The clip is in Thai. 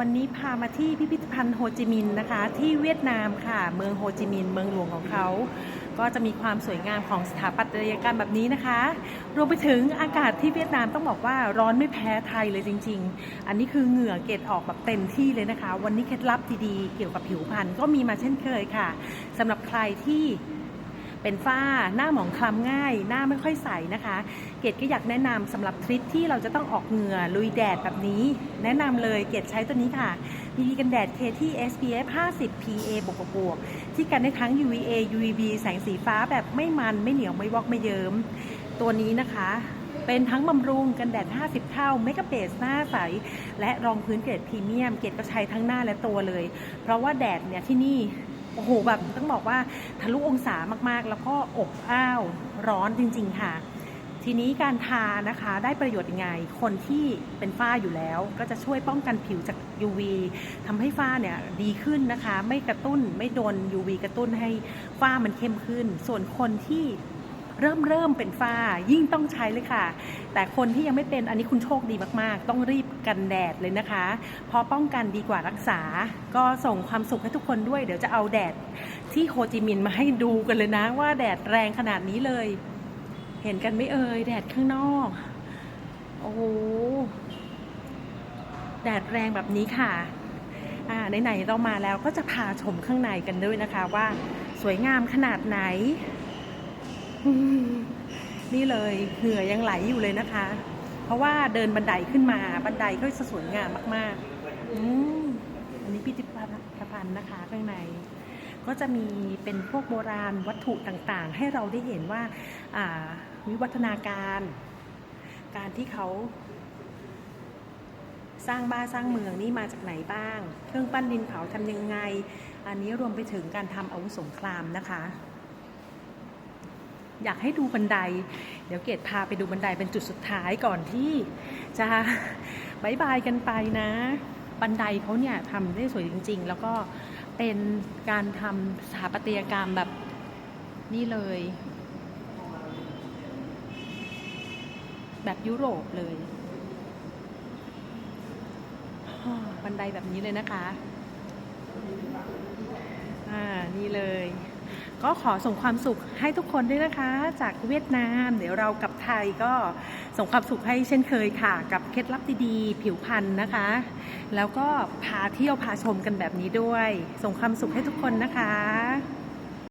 วันนี้พามาที่พิพิธภัณฑ์โฮจิมินห์นะคะ ที่เวียดนามค่ะ เมืองโฮจิมินห์เมืองหลวงของเขา ก็จะมีความสวยงามของสถาปัตยกรรมแบบนี้นะคะ รวมไปถึงอากาศที่เวียดนามต้องบอกว่าร้อนไม่แพ้ไทยเลยจริง ๆ อันนี้คือเหงื่อเกล็ดออกแบบเต็มที่เลยนะคะ วันนี้เคล็ดลับดีๆเกี่ยวกับผิวพรรณก็มีมาเช่นเคยค่ะสำหรับใครที่ เป็นฝ้าหน้าหมองคล้ำง่าย หน้าไม่ค่อยใสนะคะ เกดก็อยากแนะนำสำหรับทริปที่เราจะต้องออกเหงื่อลุยแดดแบบนี้ แนะนำเลยเกดใช้ตัวนี้ค่ะมีกันแดด KT SPF 50 PA บวกบวกๆที่กันได้ทั้ง UVA UVB แสงสีฟ้าแบบไม่มันไม่เหนียวไม่วอกไม่เยิ้มตัวนี้นะคะเป็นทั้งบำรุงกันแดด 50 เท่า เมกะเบสหน้าใส และรองพื้นเกรดพรีเมียม เกรดก็ใช้ทั้งหน้าและตัวเลย เพราะว่าแดดเนี่ยที่นี่ โอ้โหแบบต้องบอกว่าทะลุองศามากๆ แล้วก็อบอ้าวร้อนจริง ๆ ค่ะ ทีนี้การทานะคะได้ประโยชน์ยังไง คนที่เป็นฝ้าอยู่แล้ว ก็จะช่วยป้องกันผิวจาก UV ทำให้ฝ้าเนี่ยดีขึ้นนะคะ ไม่กระตุ้นไม่โดน UV กระตุ้นให้ฝ้ามันเข้มขึ้น ส่วนคนที่ เริ่มเริ่มเป็นฝ้ายิ่งต้องใช้เลยค่ะ แต่คนที่ยังไม่เป็นอันนี้คุณโชคดีมากๆ ต้องรีบกันแดดเลยนะคะ เพราะป้องกันดีกว่ารักษา ก็ส่งความสุขให้ทุกคนด้วย เดี๋ยวจะเอาแดดที่โฮจิมินห์มาให้ดูกันเลยนะ ว่าแดดแรงขนาดนี้เลย เห็นกันไม่เอ่ยแดดข้างนอก โอ้แดดแรงแบบนี้ค่ะไหนๆเรามาแล้วก็จะพาชมข้างในกันด้วยนะคะว่าสวยงามขนาดไหน นี่เลยเหงื่อยังไหลอยู่เลยนะคะ เพราะว่าเดินบันไดขึ้นมาบันไดก็จะสวยงามมากๆอืมอันนี้พิพิธภัณฑ์นะคะข้างใน ก็จะมีเป็นพวกโบราณวัตถุต่างๆ ให้เราได้เห็นว่าอ่าวิวัฒนาการ การที่เขาสร้างบ้านสร้างเมืองนี่มาจากไหนบ้าง เครื่องปั้นดินเผาทำยังไง อันนี้รวมไปถึงการทำอาวุธสงครามนะคะ อยากให้ดูบันได เดี๋ยวเกดพาไปดูบันไดเป็นจุดสุดท้ายก่อนที่ จะบายบายกันไปนะ บันไดเขาเนี่ยทำได้สวยจริง ๆ แล้วก็เป็นการทำสถาปัตยกรรมแบบนี่เลย แบบยุโรปเลย บันไดแบบนี้เลยนะคะ อ่า นี่เลย ก็ขอส่งความสุขให้ทุกคนด้วยนะคะ จากเวียดนาม เดี๋ยวเรากับไทยก็ส่งความสุขให้เช่นเคยค่ะ กับเคล็ดลับดีๆ ผิวพรรณนะคะ แล้วก็พาเที่ยวพาชมกันแบบนี้ด้วย ส่งความสุขให้ทุกคนนะคะ